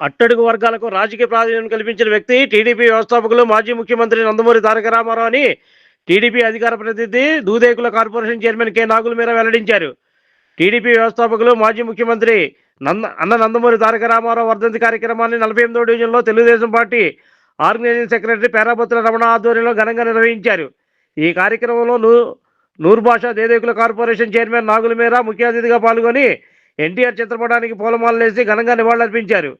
అట్టడుగు వర్గాలకు రాజకీయ ప్రాధాన్యం కల్పించిన వ్యక్తి టీడీపీ వ్యవస్థాపకులు మాజీ ముఖ్యమంత్రి నందమూరి తారక రామారావు అని టీడీపీ అధికార ప్రతినిధి Dudekula corporation chairman K. Nagul Meera వెల్లడించారు. టీడీపీ వ్యవస్థాపకులు మాజీ ముఖ్యమంత్రి నంద అన్న నందమూరి తారక రామారావు వర్ధంతి కార్యక్రమాన్ని నలభై ఎనిమిదో డివిజన్లో Telugu Desam party organising secretary పేరాపత్ర Ramana ఆధ్వర్యంలో ఘనంగా నిర్వహించారు. ఈ కార్యక్రమంలో నూ నూరు భాష దేదేకుల కార్పొరేషన్ చైర్మన్ నాగుల మీర ముఖ్య అతిథిగా పాల్గొని ఎన్టీఆర్ చిత్రపటానికి పూలమాలలేసి ఘనంగా నివాళులర్పించారు.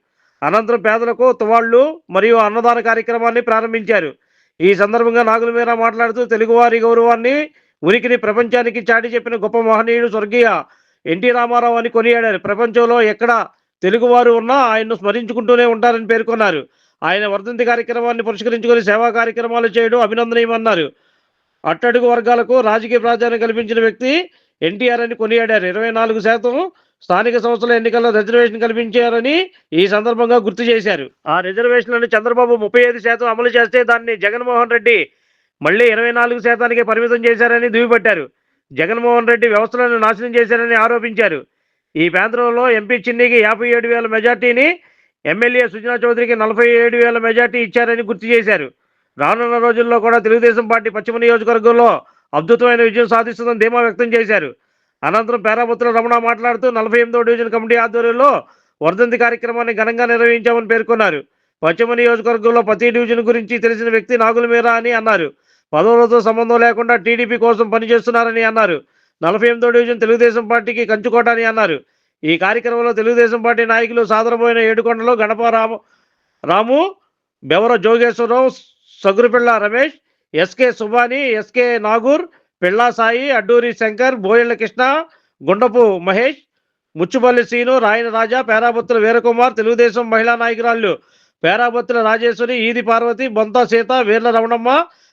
అనంతరం పేదలకు తువాళ్ళు మరియు అన్నదాన కార్యక్రమాన్ని ప్రారంభించారు. ఈ సందర్భంగా నాగుల మీర మాట్లాడుతూ తెలుగువారి గౌరవాన్ని ఉనికిని ప్రపంచానికి చాటి చెప్పిన గొప్ప మహనీయుడు స్వర్గీయ ఎన్టీ రామారావు అని కొనియాడారు. ప్రపంచంలో ఎక్కడ తెలుగువారు ఉన్నా ఆయన్ను స్మరించుకుంటూనే ఉంటారని పేర్కొన్నారు. ఆయన వర్ధంతి కార్యక్రమాన్ని పురస్కరించుకొని సేవా కార్యక్రమాలు చేయడం అభినందనీయమన్నారు. అట్టడుగు వర్గాలకు రాజకీయ ప్రాధాన్యం కల్పించిన వ్యక్తి ఎన్టీఆర్ అని కొనియాడారు. ఇరవై నాలుగు శాతం స్థానిక సంస్థల ఎన్నికల్లో రిజర్వేషన్ కల్పించారని ఈ సందర్భంగా గుర్తు చేశారు. ఆ రిజర్వేషన్లను చంద్రబాబు ముప్పై ఐదు శాతం అమలు చేస్తే దాన్ని జగన్మోహన్ రెడ్డి మళ్ళీ ఇరవై నాలుగు శాతానికి పరిమితం చేశారని దుయ్యబట్టారు. జగన్మోహన్ రెడ్డి వ్యవస్థలను నాశనం చేశారని ఆరోపించారు. ఈ ప్రాంతంలో ఎంపీ చిన్నికి యాభై ఏడు వేల మెజార్టీని ఎమ్మెల్యే సుజనా చౌదరికి నలభై ఏడు వేల మెజార్టీ ఇచ్చారని గుర్తు చేశారు. రానున్న రోజుల్లో కూడా తెలుగుదేశం పార్టీ పశ్చిమ నియోజకవర్గంలో అద్భుతమైన విజయం సాధిస్తుందని ధీమా వ్యక్తం చేశారు. అనంతరం పేరాపుత్ర రమణ మాట్లాడుతూ నలభై ఎనిమిదో డివిజన్ కమిటీ ఆధ్వర్యంలో వర్ధంతి కార్యక్రమాన్ని ఘనంగా నిర్వహించామని పేర్కొన్నారు. పశ్చిమ నియోజకవర్గంలో ప్రతి డివిజన్ గురించి తెలిసిన వ్యక్తి నాగుల మీరా అని అన్నారు. పదవులతో సంబంధం లేకుండా టీడీపీ కోసం పనిచేస్తున్నారని అన్నారు. నలభై ఎనిమిదో డివిజన్ తెలుగుదేశం పార్టీకి కంచుకోట అని అన్నారు. ఈ కార్యక్రమంలో తెలుగుదేశం పార్టీ నాయకులు సాదరమైన ఏడుకొండలో గణప రాము రాము బెవర జోగేశ్వరరావు సగురుపిళ్ళ రమేష్ ఎస్కే సుబాని ఎస్కే నాగూర్ పిళ్ళా సాయి అడ్డూరి శంకర్ బోయళ్ళ కృష్ణ గుండపు మహేష్ ముచ్చుపల్లి శ్రీను రాయన రాజా పేరాబత్తుల వీరకుమార్ తెలుగుదేశం మహిళా నాయకురాళ్ళు పేరాబత్తుల రాజేశ్వరి ఈది పార్వతి బొంత సీత వీర్ల రమణమ్మ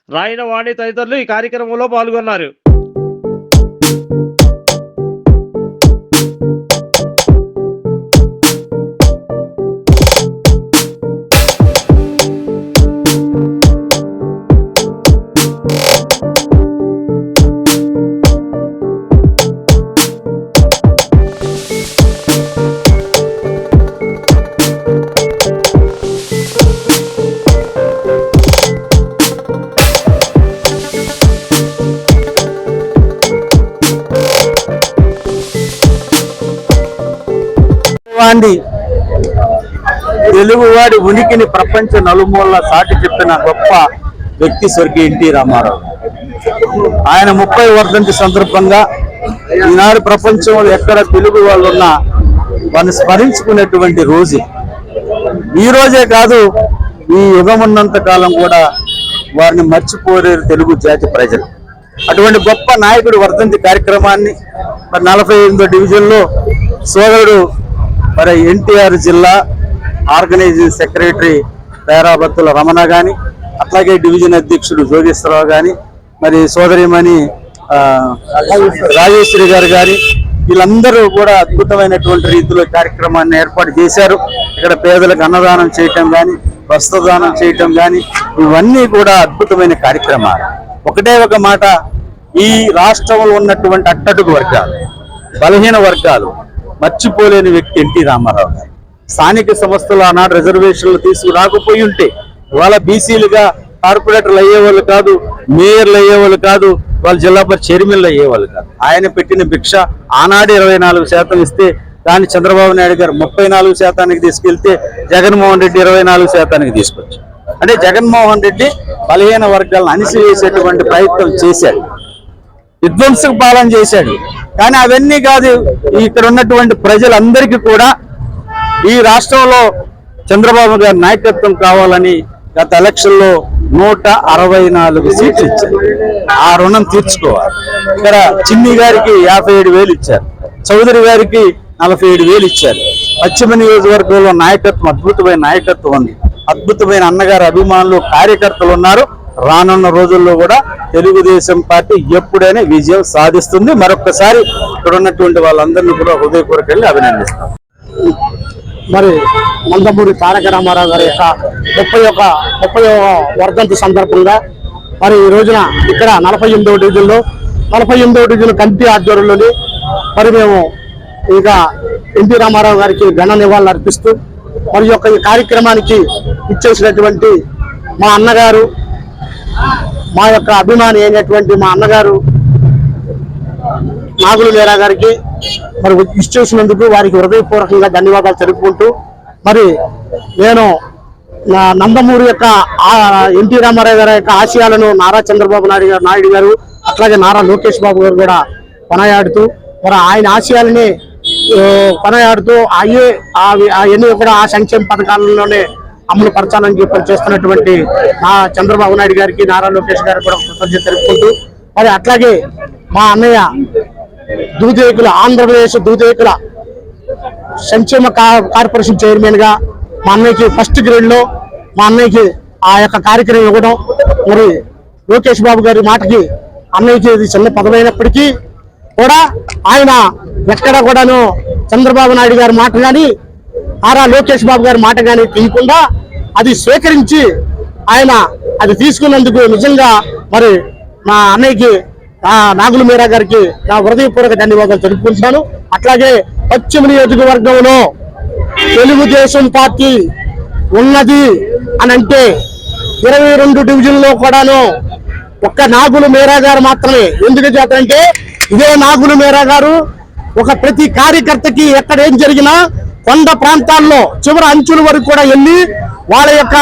రాయన వాణి తదితరులు ఈ కార్యక్రమంలో పాల్గొన్నారు. వాంది తెలుగువాడి ఉనికిని ప్రపంచ నలుమూల సాటి చెప్పిన గొప్ప వ్యక్తి స్వర్గీయ ఎన్టీ రామారావు. ఆయన ముప్పై వర్ధంతి సందర్భంగా ఈనాడు ప్రపంచంలో ఎక్కడ తెలుగు వాళ్ళు ఉన్నా వారిని స్మరించుకునేటువంటి రోజు. ఈ రోజే కాదు ఈ యుగం ఉన్నంత కాలం కూడా వారిని మర్చిపోలేరు తెలుగు జాతి ప్రజలు. అటువంటి గొప్ప నాయకుడు వర్ధంతి కార్యక్రమాన్ని మరి నలభై ఎనిమిదో డివిజన్లో సోదరుడు మరి ఎన్టీఆర్ జిల్లా ఆర్గనైజింగ్ సెక్రటరీ పేరాబత్తుల రమణ కానీ అట్లాగే డివిజన్ అధ్యక్షుడు జోగేశ్వరరావు కానీ మరి సోదరిమణి రాజేశ్వరి గారు కానీ వీళ్ళందరూ కూడా అద్భుతమైనటువంటి రీతిలో కార్యక్రమాన్ని ఏర్పాటు చేశారు. ఇక్కడ పేదలకు అన్నదానం చేయటం కానీ వస్త్రదానం చేయటం కానీ ఇవన్నీ కూడా అద్భుతమైన కార్యక్రమాలు. ఒకటే ఒక మాట ఈ రాష్ట్రంలో ఉన్నటువంటి అట్టడుగు వర్గాలు బలహీన వర్గాలు మర్చిపోలేని వ్యక్తి ఎన్టీ రామారావు. గారు స్థానిక సంస్థలు ఆనాడు రిజర్వేషన్లు తీసుకురాకపోయి ఉంటే ఇవాళ బీసీలుగా కార్పొరేటర్లు అయ్యేవాళ్ళు కాదు మేయర్లు అయ్యేవాళ్ళు కాదు వాళ్ళు జిల్లా పరిషత్ చైర్మన్లు అయ్యేవాళ్ళు కాదు. ఆయన పెట్టిన భిక్ష ఆనాడు ఇరవై నాలుగు శాతం ఇస్తే దాన్ని చంద్రబాబు నాయుడు గారు ముప్పై నాలుగు శాతానికి తీసుకెళ్తే జగన్మోహన్ రెడ్డి ఇరవై నాలుగు శాతానికి తీసుకొచ్చారు. అంటే జగన్మోహన్ రెడ్డి బలహీన వర్గాలను అణిసివేసేటువంటి ప్రయత్నం చేశాడు. విధ్వంసక పాలన చేశాడు. కానీ అవన్నీ కాదు ఇక్కడ ఉన్నటువంటి ప్రజలందరికీ కూడా ఈ రాష్ట్రంలో చంద్రబాబు గారి నాయకత్వం కావాలని గత ఎలక్షన్లో నూట అరవై నాలుగు సీట్లు ఇచ్చారు. ఆ రుణం తీర్చుకోవాలి. ఇక్కడ చిన్ని గారికి యాభై ఏడు వేలు ఇచ్చారు. చౌదరి గారికి నలభై ఏడు వేలు ఇచ్చారు. పశ్చిమ నియోజకవర్గంలో నాయకత్వం అద్భుతమైన నాయకత్వం ఉంది. అద్భుతమైన అన్నగారు అభిమానులు కార్యకర్తలు ఉన్నారు. రానున్న రోజుల్లో కూడా తెలుగుదేశం పార్టీ ఎప్పుడైనా విజయం సాధిస్తుంది. మరొకసారి ఇక్కడ ఉన్నటువంటి వాళ్ళందరినీ కూడా హృదయపూర్వక వెళ్ళి అభినందిస్తాం. మరి నందమూరి తారక రామారావు గారి యొక్క ముప్పై ఒక ముప్పై వర్ధంతి సందర్భంగా మరి ఈ రోజున ఇక్కడ నలభై ఎనిమిదవ డివిజన్లో నలభై ఎనిమిదవ డివిజన్ కమిటీ ఆధ్వర్యంలోని మరి మేము ఇంకా ఎన్టీ రామారావు గారికి ఘన నివాళులు అర్పిస్తూ మరి యొక్క ఈ కార్యక్రమానికి ఇచ్చేసినటువంటి మా అన్నగారు మా యొక్క అభిమాని అయినటువంటి మా అన్నగారు నాగుల మీరా గారికి మరి ఇచ్చేసినందుకు వారికి హృదయపూర్వకంగా ధన్యవాదాలు తెలుపుకుంటూ మరి నేను నా నందమూరి యొక్క ఎన్టీ రామారావు గారి యొక్క ఆశయాలను నారా చంద్రబాబు నాయుడు గారు నాయుడు గారు అట్లాగే నారా లోకేష్ బాబు గారు కూడా కొనయాడుతూ మరి ఆయన ఆశయాలని కొనయాడుతూ అయ్యే అవన్నీ కూడా ఆ సంక్షేమ పథకాలలోనే అమలు పరచాలని చెప్పి చేస్తున్నటువంటి నా చంద్రబాబు నాయుడు గారికి నారా లోకేష్ గారికి కూడా కృతజ్ఞత తెలుపుకుంటూ మరి అట్లాగే మా అన్నయ్య దూదేకుల ఆంధ్రప్రదేశ్ దూదేకుల సంక్షేమ కా- కార్పొరేషన్ చైర్మన్గా మా అన్నయ్యకి ఫస్ట్ గ్రేడ్లో మా అన్నయ్యకి ఆ యొక్క కార్యక్రమం ఇవ్వడం మరి లోకేష్ బాబు గారి మాటకి అన్నయ్యకి ఇది చిన్న పదమైనప్పటికీ కూడా ఆయన ఎక్కడ కూడాను చంద్రబాబు నాయుడు గారి మాట కానీ ఆరా లోకేష్ బాబు గారి మాట కానీ తీయకుండా అది స్వీకరించి ఆయన అది తీసుకున్నందుకు నిజంగా మరి మా అన్నయ్యకి నాగుల మీరా గారికి నా హృదయపూర్వక ధన్యవాదాలు తెలుపుకుంటున్నాను. అట్లాగే పశ్చిమ నియోజకవర్గంలో తెలుగుదేశం పార్టీ ఉన్నది అని అంటే ఇరవై రెండు డివిజన్లో కూడాను ఒక్క నాగుల మీరా గారు మాత్రమే. ఎందుకు చేతంటే ఇదే నాగుల మేరా గారు ఒక ప్రతి కార్యకర్తకి ఎక్కడ ఏం జరిగినా కొండ ప్రాంతాల్లో చివరి అంచుల వరకు కూడా వెళ్ళి వాళ్ళ యొక్క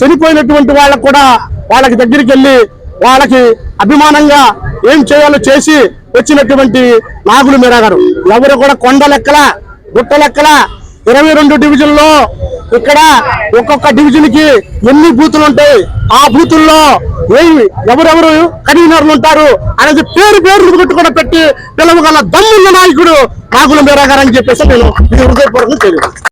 చనిపోయినటువంటి వాళ్ళకు కూడా వాళ్ళకి దగ్గరికి వెళ్ళి వాళ్ళకి అభిమానంగా ఏం చేయాలో చేసి వచ్చినటువంటి నాగులు మీరా గారు. ఎవరు కూడా కొండ లెక్కల గుట్ట లెక్కల ఇరవై రెండు డివిజన్లో ఇక్కడ ఒక్కొక్క డివిజన్కి ఎన్ని బూతులు ఉంటాయి? ఆ బూతుల్లో ఏమి ఎవరెవరు కన్వీనర్లు ఉంటారు అనేది పేరు పేరు గుట్టు కూడా పెట్టి పిలవగల దమ్మున్న నాయకుడు నాగుల మీరా గారు అని చెప్పేసి నేను ఇది హృదయపూర్వకం తెలియదు